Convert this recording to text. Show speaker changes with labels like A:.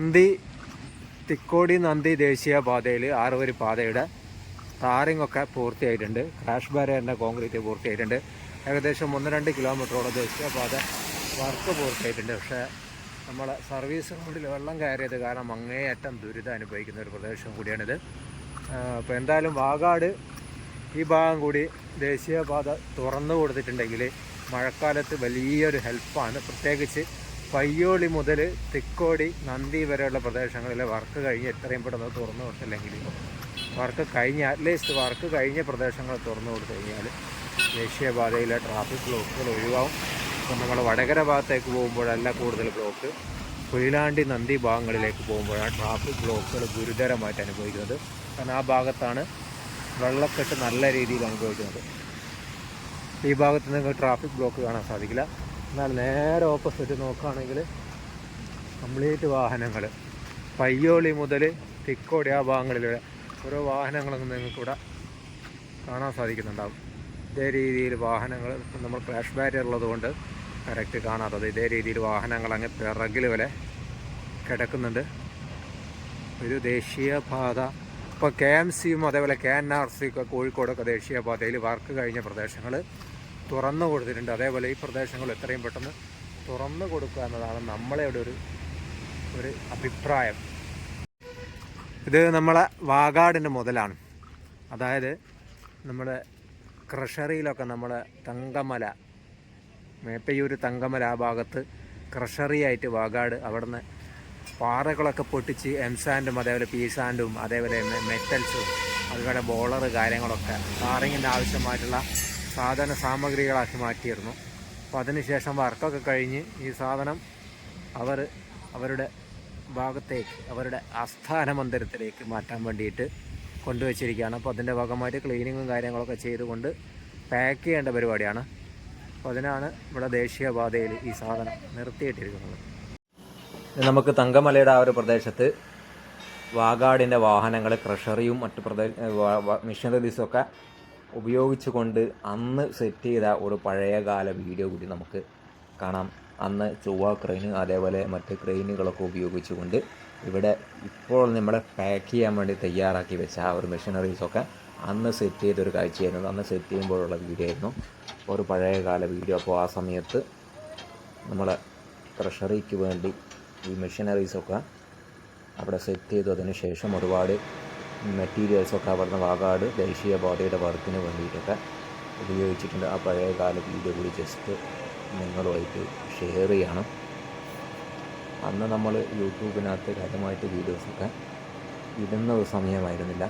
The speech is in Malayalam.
A: നന്ദി. തിക്കോടി നന്ദി ദേശീയ പാതയിൽ ആറുവരി പാതയുടെ താറിങ് ഒക്കെ പൂർത്തിയായിട്ടുണ്ട്. Crash ബാരിയറിന്റെ concrete പൂർത്തിയായിട്ടുണ്ട്. ഏകദേശം ഒന്ന് രണ്ട് കിലോമീറ്ററോളം ദേശീയ പാത വർക്ക് പൂർത്തിയായിട്ടുണ്ട്. പക്ഷേ നമ്മളെ സർവീസ് റോഡിൽ വെള്ളം കയറിയത് കാരണം അങ്ങേയറ്റം ദുരിതം അനുഭവിക്കുന്ന ഒരു പ്രദേശം കൂടിയാണിത്. അപ്പോൾ എന്തായാലും വാഗാട് ഈ ഭാഗം കൂടി ദേശീയപാത തുറന്നു കൊടുത്തിട്ടുണ്ടെങ്കിൽ മഴക്കാലത്ത് വലിയൊരു ഹെൽപ്പാണ്. പ്രത്യേകിച്ച് പയ്യോളി മുതൽ തിക്കോടി നന്ദി വരെയുള്ള പ്രദേശങ്ങളിലെ വർക്ക് കഴിഞ്ഞ് എത്രയും പെട്ടെന്ന് തുറന്നു കൊടുത്തില്ലെങ്കിൽ വർക്ക് കഴിഞ്ഞ അറ്റ്ലീസ്റ്റ് വർക്ക് കഴിഞ്ഞ പ്രദേശങ്ങൾ തുറന്നു കൊടുത്തു കഴിഞ്ഞാൽ ദേശീയപാതയിലെ ട്രാഫിക് ബ്ലോക്കുകൾ ഒഴിവാകും ഇപ്പം നമ്മൾ വടകര ഭാഗത്തേക്ക് പോകുമ്പോഴല്ല കൂടുതൽ ബ്ലോക്ക് കൊയിലാണ്ടി നന്ദി ഭാഗങ്ങളിലേക്ക് പോകുമ്പോഴാണ് ട്രാഫിക് ബ്ലോക്കുകൾ ഗുരുതരമായിട്ട് അനുഭവിക്കുന്നത്. കാരണം ആ ഭാഗത്താണ് വെള്ളക്കെട്ട് നല്ല രീതിയിൽ അനുഭവിക്കുന്നത്. ഈ ഭാഗത്ത് നിങ്ങൾക്ക് ട്രാഫിക് ബ്ലോക്ക് കാണാൻ സാധിക്കില്ല. എന്നാൽ നേരെ ഓപ്പോസിറ്റ് നോക്കുകയാണെങ്കിൽ കംപ്ലീറ്റ് വാഹനങ്ങൾ. പയ്യോളി മുതൽ തിക്കോടി ആ ഭാഗങ്ങളിൽ ഭാഗങ്ങളിലൂടെ ഓരോ വാഹനങ്ങളൊന്നും നിങ്ങൾക്ക് ഇവിടെ കാണാൻ സാധിക്കുന്നുണ്ടാവും. ഇതേ രീതിയിൽ വാഹനങ്ങൾ നമ്മൾ ക്ലാഷ് ബാരിയർ ഉള്ളതുകൊണ്ട് കറക്റ്റ് കാണാത്തത്. ഇതേ രീതിയിൽ വാഹനങ്ങൾ അങ്ങ് പിറകിൽ വരെ കിടക്കുന്നുണ്ട്. ഒരു ദേശീയപാത ഇപ്പോൾ കെ എം സിയും അതേപോലെ കെ എൻ ആർ സിയും ഒക്കെ കോഴിക്കോടൊക്കെ ദേശീയപാതയിൽ വർക്ക് കഴിഞ്ഞ പ്രദേശങ്ങൾ തുറന്നു കൊടുത്തിട്ടുണ്ട്. അതേപോലെ ഈ പ്രദേശങ്ങൾ എത്രയും പെട്ടെന്ന് തുറന്നു കൊടുക്കുക എന്നതാണ് നമ്മളെയുടെ ഒരു ഒരു അഭിപ്രായം. ഇത് നമ്മളെ വാഗാടിന്റെ മുതലാണ്. അതായത് നമ്മുടെ ക്രഷറിയിലൊക്കെ നമ്മളെ തങ്കമല മേപ്പയൂർ തങ്കമല ആ ഭാഗത്ത് ക്രഷറിയായിട്ട് വാഗാട് അവിടുന്ന് പാറകളൊക്കെ പൊട്ടിച്ച് എം സാൻഡും അതേപോലെ പി സാൻഡും അതേപോലെ മെറ്റൽസും അതുപോലെ ബോളർ കാര്യങ്ങളൊക്കെ പാറിങ്ങിന്റെ ആവശ്യമായിട്ടുള്ള സാധന സാമഗ്രികളാക്കി മാറ്റിയിരുന്നു. അപ്പോൾ അതിനുശേഷം വർക്കൊക്കെ കഴിഞ്ഞ് ഈ സാധനം അവർ അവരുടെ ഭാഗത്തേക്ക് അവരുടെ ആസ്ഥാന മന്ദിരത്തിലേക്ക് മാറ്റാൻ വേണ്ടിയിട്ട് കൊണ്ടുവച്ചിരിക്കുകയാണ്. അപ്പോൾ അതിന്റെ ഭാഗമായിട്ട് ക്ലീനിങ്ങും കാര്യങ്ങളൊക്കെ ചെയ്തുകൊണ്ട് പാക്ക് ചെയ്യേണ്ട പരിപാടിയാണ്. അപ്പോൾ അതിനാണ് ഇവിടെ ദേശീയപാതയിൽ ഈ സാധനം നിർത്തിയിട്ടിരിക്കുന്നത്. നമുക്ക് തങ്കമലയുടെ ആ ഒരു പ്രദേശത്ത് വാഗാടിന്റെ വാഹനങ്ങൾ ക്രഷറിയും മറ്റു പ്രദേശ മിഷനറീസും ഒക്കെ ഉപയോഗിച്ചുകൊണ്ട് അന്ന് സെറ്റ് ചെയ്ത ഒരു പഴയകാല വീഡിയോ കൂടി നമുക്ക് കാണാം. അന്ന് ചൊവ്വ ക്രെയിന് അതേപോലെ മറ്റ് ക്രെയിനുകളൊക്കെ ഉപയോഗിച്ചുകൊണ്ട് ഇവിടെ ഇപ്പോൾ നമ്മളെ പാക്ക് ചെയ്യാൻ വേണ്ടി തയ്യാറാക്കി വെച്ച ആ ഒരു മെഷീനറീസൊക്കെ അന്ന് സെറ്റ് ചെയ്തൊരു കാഴ്ചയായിരുന്നു. അന്ന് സെറ്റ് ചെയ്യുമ്പോഴുള്ള വീഡിയോ ആയിരുന്നു. ഒരു പഴയകാല വീഡിയോ അപ്പോൾ ആ സമയത്ത് നമ്മൾ ട്രഷറിക്ക് വേണ്ടി ഈ മെഷീനറീസൊക്കെ അവിടെ സെറ്റ് ചെയ്തു. അതിന് ശേഷം ഒരുപാട് മെറ്റീരിയൽസൊക്കെ അവിടുന്ന് വാഗാട് ദേശീയപാതയുടെ വർക്കിന് വേണ്ടിയിട്ടൊക്കെ ഉപയോഗിച്ചിട്ടുണ്ട്. ആ പഴയ കാല വീഡിയോ കൂടി ജസ്റ്റ് നിങ്ങളുമായിട്ട് ഷെയർ ചെയ്യണം. അന്ന് നമ്മൾ യൂട്യൂബിനകത്ത് കാര്യമായിട്ട് വീഡിയോസൊക്കെ ഇടുന്ന ഒരു സമയമായിരുന്നില്ല.